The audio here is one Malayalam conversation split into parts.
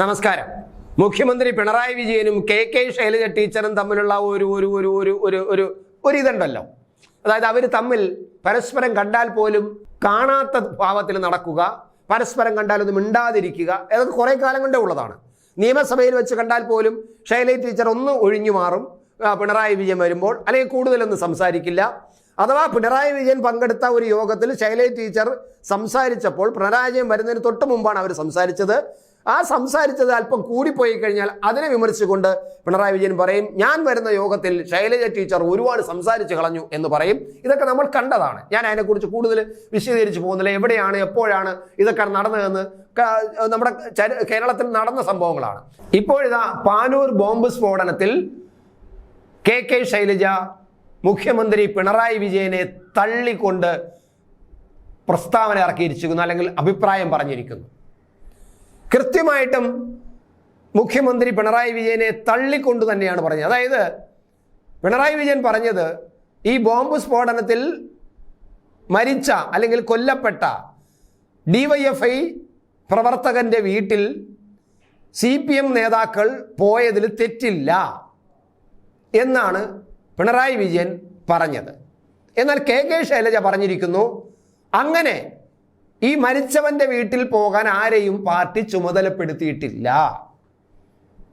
നമസ്കാരം. മുഖ്യമന്ത്രി പിണറായി വിജയനും കെ കെ ശൈലജ ടീച്ചറും തമ്മിലുള്ള ഒരു ഒരു ഒരു ഒരു ഒരു ഒരു ഒരു ഇതുണ്ടല്ലോ. അതായത് അവർ തമ്മിൽ പരസ്പരം കണ്ടാൽ പോലും കാണാത്ത ഭാവത്തിൽ നടക്കുക പരസ്പരം കണ്ടാൽ ഒന്നും മിണ്ടാതിരിക്കുക അതൊക്കെ കുറേ കാലം കൊണ്ടേ ഉള്ളതാണ്. നിയമസഭയിൽ വെച്ച് കണ്ടാൽ പോലും ശൈലജ ടീച്ചർ ഒന്ന് ഒഴിഞ്ഞു മാറും പിണറായി വിജയൻ വരുമ്പോൾ അല്ലെങ്കിൽ കൂടുതലൊന്നും സംസാരിക്കില്ല. അഥവാ പിണറായി വിജയൻ പങ്കെടുത്ത ഒരു യോഗത്തിൽ ശൈലജ ടീച്ചർ സംസാരിച്ചപ്പോൾ പിണറായി വിജയൻ വരുന്നതിന് തൊട്ട് മുമ്പാണ് അവർ സംസാരിച്ചത്. ആ സംസാരിച്ചത് അല്പം കൂടിപ്പോയി കഴിഞ്ഞാൽ അതിനെ വിമർശിച്ചുകൊണ്ട് പിണറായി വിജയൻ പറയും ഞാൻ വരുന്ന യോഗത്തിൽ ശൈലജ ടീച്ചർ ഒരുപാട് സംസാരിച്ച് കളഞ്ഞു എന്ന് പറയും. ഇതൊക്കെ നമ്മൾ കണ്ടതാണ്. ഞാൻ അതിനെക്കുറിച്ച് കൂടുതൽ വിശദീകരിച്ച് പോകുന്നില്ല. എവിടെയാണ് എപ്പോഴാണ് ഇതൊക്കെ നടന്നതെന്ന് നമ്മുടെ കേരളത്തിൽ നടന്ന സംഭവങ്ങളാണ്. ഇപ്പോഴിതാ പാനൂർ ബോംബ് സ്ഫോടനത്തിൽ കെ കെ ശൈലജ മുഖ്യമന്ത്രി പിണറായി വിജയനെ തള്ളിക്കൊണ്ട് പ്രസ്താവന ഇറക്കിയിരിക്കുന്നു അല്ലെങ്കിൽ അഭിപ്രായം പറഞ്ഞിരിക്കുന്നു. കൃത്യമായിട്ടും മുഖ്യമന്ത്രി പിണറായി വിജയനെ തള്ളിക്കൊണ്ട് തന്നെയാണ് പറഞ്ഞത്. അതായത് പിണറായി വിജയൻ പറഞ്ഞത് ഈ ബോംബ് സ്ഫോടനത്തിൽ മരിച്ച അല്ലെങ്കിൽ കൊല്ലപ്പെട്ട ഡിവൈഎഫ്ഐ പ്രവർത്തകന്റെ വീട്ടിൽ സി പി എം നേതാക്കൾ പോയതിൽ തെറ്റില്ല എന്നാണ് പിണറായി വിജയൻ പറഞ്ഞത്. എന്നാൽ കെ കെ ശൈലജ പറഞ്ഞിരിക്കുന്നു അങ്ങനെ ഈ മരിച്ചവന്റെ വീട്ടിൽ പോകാൻ ആരെയും പാർട്ടി ചുമതലപ്പെടുത്തിയിട്ടില്ല.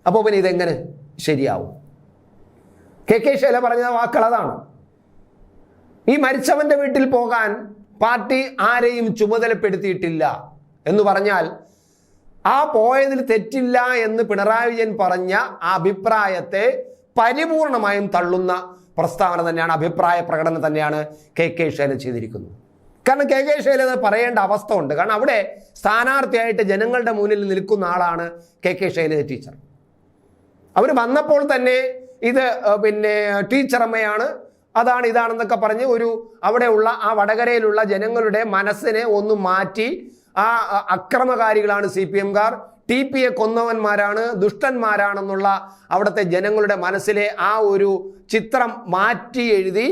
അപ്പോൾ പിന്നെ ഇതെങ്ങനെ ശരിയാവും? കെ കെ ശൈല പറഞ്ഞ വാക്കുകൾ അതാണ്. ഈ മരിച്ചവന്റെ വീട്ടിൽ പോകാൻ പാർട്ടി ആരെയും ചുമതലപ്പെടുത്തിയിട്ടില്ല എന്ന് പറഞ്ഞാൽ ആ പോയതിൽ തെറ്റില്ല എന്ന് പിണറായി വിജയൻ പറഞ്ഞ ആ അഭിപ്രായത്തെ പരിപൂർണമായും തള്ളുന്ന പ്രസ്താവന തന്നെയാണ് അഭിപ്രായ പ്രകടനം തന്നെയാണ് കെ കെ ശൈല ചെയ്തിരിക്കുന്നത്. കാരണം കെ കെ ശൈലജ പറയേണ്ട അവസ്ഥ ഉണ്ട് കാരണം അവിടെ സ്ഥാനാർത്ഥിയായിട്ട് ജനങ്ങളുടെ മുന്നിൽ നിൽക്കുന്ന ആളാണ് കെ കെ ശൈലജ ടീച്ചർ. അവർ വന്നപ്പോൾ തന്നെ ഇത് പിന്നെ ടീച്ചറമ്മയാണ്. അതാണ് ഇതാണെന്നൊക്കെ പറഞ്ഞ് ഒരു അവിടെയുള്ള ആ വടകരയിലുള്ള ജനങ്ങളുടെ മനസ്സിനെ ഒന്ന് മാറ്റി ആ അക്രമകാരികളാണ് സി പി എംകാർ. ടി പി എ കൊന്നവന്മാരാണ് ദുഷ്ടന്മാരാണെന്നുള്ള അവിടുത്തെ ജനങ്ങളുടെ മനസ്സിലെ ആ ഒരു ചിത്രം മാറ്റി എഴുതി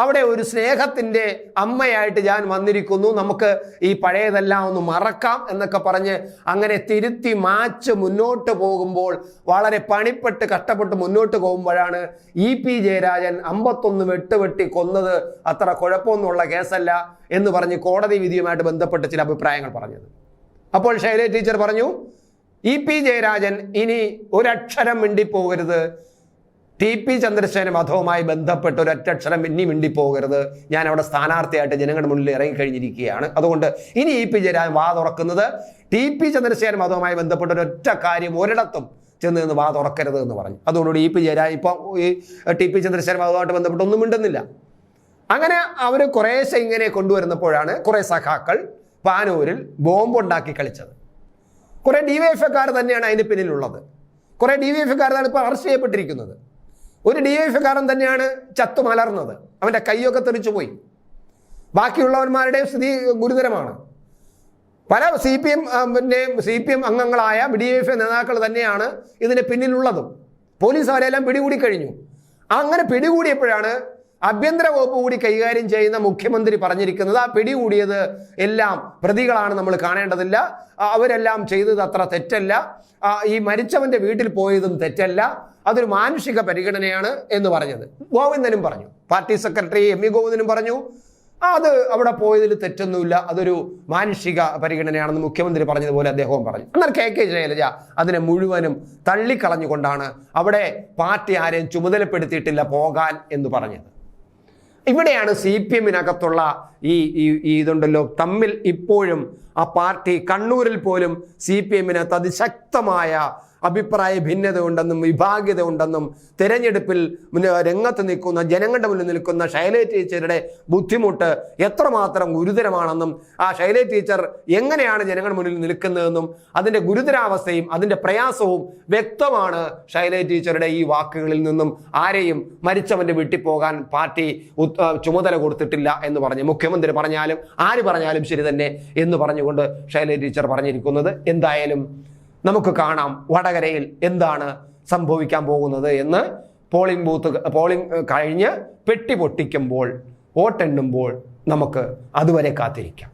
അവിടെ ഒരു സ്നേഹത്തിന്റെ അമ്മയായിട്ട് ഞാൻ വന്നിരിക്കുന്നു. നമുക്ക് ഈ പഴയതെല്ലാം ഒന്ന് മറക്കാം എന്നൊക്കെ പറഞ്ഞ് അങ്ങനെ തിരുത്തി മാച്ച് മുന്നോട്ട് പോകുമ്പോൾ വളരെ പണിപ്പെട്ട് കഷ്ടപ്പെട്ട് മുന്നോട്ട് പോകുമ്പോഴാണ് ഇ പി ജയരാജൻ അമ്പത്തൊന്ന് വെട്ടുവെട്ടി കൊന്നത്. അത്ര കുഴപ്പമൊന്നുമുള്ള കേസല്ല എന്ന് പറഞ്ഞ് കോടതി വിധിയുമായിട്ട് ബന്ധപ്പെട്ട് ചില അഭിപ്രായങ്ങൾ പറഞ്ഞത്. അപ്പോൾ ശൈലജ ടീച്ചർ പറഞ്ഞു ഇ പി ജയരാജൻ ഇനി ഒരക്ഷരം മിണ്ടിപ്പോകരുത്. ടി പി ചന്ദ്രശേഖരൻ വധവുമായി ബന്ധപ്പെട്ട് ഒരു ഒറ്റക്ഷരം ഇനി മിണ്ടിപ്പോകരുത് ഞാൻ അവിടെ സ്ഥാനാർത്ഥിയായിട്ട് ജനങ്ങളുടെ മുന്നിൽ ഇറങ്ങിക്കഴിഞ്ഞിരിക്കുകയാണ്. അതുകൊണ്ട് ഇനി ഇ പി ജയരാജൻ വാ തുറക്കുന്നത് ടി പി ചന്ദ്രശേഖരൻ വധവുമായി ബന്ധപ്പെട്ട ഒറ്റ കാര്യം ഒരിടത്തും ചെന്ന് നിന്ന് വാ തുറക്കരുത് എന്ന് പറഞ്ഞു. അതുകൊണ്ട് ഇ പി ജയരാജൻ ഇപ്പൊ ഈ ടി പി ചന്ദ്രശേഖരൻ വധവുമായിട്ട് ബന്ധപ്പെട്ട് ഒന്നും മിണ്ടുന്നില്ല. അങ്ങനെ അവർ കുറേശ്ശെ ഇങ്ങനെ കൊണ്ടുവരുന്നപ്പോഴാണ് കുറേ സഖാക്കൾ പാനൂരിൽ ബോംബുണ്ടാക്കി കളിച്ചത്. കുറേ ഡി വൈ എഫ് എക്കാർ തന്നെയാണ് അതിന് പിന്നിലുള്ളത്. കുറേ ഡി വൈ എഫ് എക്കാർ ഇപ്പോൾ അറസ്റ്റ് ചെയ്യപ്പെട്ടിരിക്കുന്നത്. ഒരു ഡി എഫ് കാരൻ തന്നെയാണ് ചത്തു മലർന്നത്. അവന്റെ കൈയൊക്കെ തെറിച്ചു പോയി. ബാക്കിയുള്ളവന്മാരുടെ സ്ഥിതി ഗുരുതരമാണ്. പല സി പി എം പിന്നെ സി പി എം അംഗങ്ങളായ ഡി എഫ് നേതാക്കൾ തന്നെയാണ് ഇതിന് പിന്നിലുള്ളതും. പോലീസ് അവരെല്ലാം പിടികൂടി കഴിഞ്ഞു. അങ്ങനെ പിടികൂടിയപ്പോഴാണ് ആഭ്യന്തര വകുപ്പ് കൂടി കൈകാര്യം ചെയ്യുന്ന മുഖ്യമന്ത്രി പറഞ്ഞിരിക്കുന്നത് ആ പിടികൂടിയത് എല്ലാം പ്രതികളാണ് നമ്മൾ കാണേണ്ടതില്ല. അവരെല്ലാം ചെയ്തത് അത്ര തെറ്റല്ല. ഈ മരിച്ചവന്റെ വീട്ടിൽ പോയതും തെറ്റല്ല. അതൊരു മാനുഷിക പരിഗണനയാണ് എന്ന് പറഞ്ഞത്. ഗോവിന്ദനും പറഞ്ഞു. പാർട്ടി സെക്രട്ടറി എം വി ഗോവിന്ദനും പറഞ്ഞു അത് അവിടെ പോയതിൽ തെറ്റൊന്നുമില്ല. അതൊരു മാനുഷിക പരിഗണനയാണെന്ന് മുഖ്യമന്ത്രി പറഞ്ഞതുപോലെ അദ്ദേഹവും പറഞ്ഞു. എന്നാൽ കെ. കെ. ശൈലജ അതിനെ മുഴുവനും തള്ളിക്കളഞ്ഞുകൊണ്ടാണ് അവിടെ പാർട്ടി ആരെയും ചുമതലപ്പെടുത്തിയിട്ടില്ല പോകാൻ എന്ന് പറഞ്ഞത്. ഇവിടെയാണ് സി പി എമ്മിനകത്തുള്ള ഈ ഇതുണ്ടല്ലോ തമ്മിൽ ഇപ്പോഴും ആ പാർട്ടി കണ്ണൂരിൽ പോലും സി പി എമ്മിനകത്ത് അതിശക്തമായ അഭിപ്രായ ഭിന്നത ഉണ്ടെന്നും വിഭാഗ്യത ഉണ്ടെന്നും തെരഞ്ഞെടുപ്പിൽ രംഗത്ത് നിൽക്കുന്ന ജനങ്ങളുടെ മുന്നിൽ നിൽക്കുന്ന ശൈലേ ടീച്ചറുടെ ബുദ്ധിമുട്ട് എത്രമാത്രം ഗുരുതരമാണെന്നും ആ ശൈലേ ടീച്ചർ എങ്ങനെയാണ് ജനങ്ങളുടെ മുന്നിൽ നിൽക്കുന്നതെന്നും അതിന്റെ ഗുരുതരാവസ്ഥയും അതിന്റെ പ്രയാസവും വ്യക്തമാണ് ശൈലേ ടീച്ചറുടെ ഈ വാക്കുകളിൽ നിന്നും ആരെയും മരിച്ചവന്റെ വീട്ടിൽ പോകാൻ പാർട്ടി ചുമതല കൊടുത്തിട്ടില്ല എന്ന് പറഞ്ഞ്. മുഖ്യമന്ത്രി പറഞ്ഞാലും ആര് പറഞ്ഞാലും ശരി തന്നെ എന്ന് പറഞ്ഞുകൊണ്ട് ശൈലേ ടീച്ചർ പറഞ്ഞിരിക്കുന്നത്. എന്തായാലും നമുക്ക് കാണാം വടകരയിൽ എന്താണ് സംഭവിക്കാൻ പോകുന്നത് എന്ന് പോളിംഗ് ബൂത്ത് പോളിംഗ് കഴിഞ്ഞ് പെട്ടി പൊട്ടിക്കുമ്പോൾ വോട്ടെണ്ണുമ്പോൾ നമുക്ക് അതുവരെ കാത്തിരിക്കാം.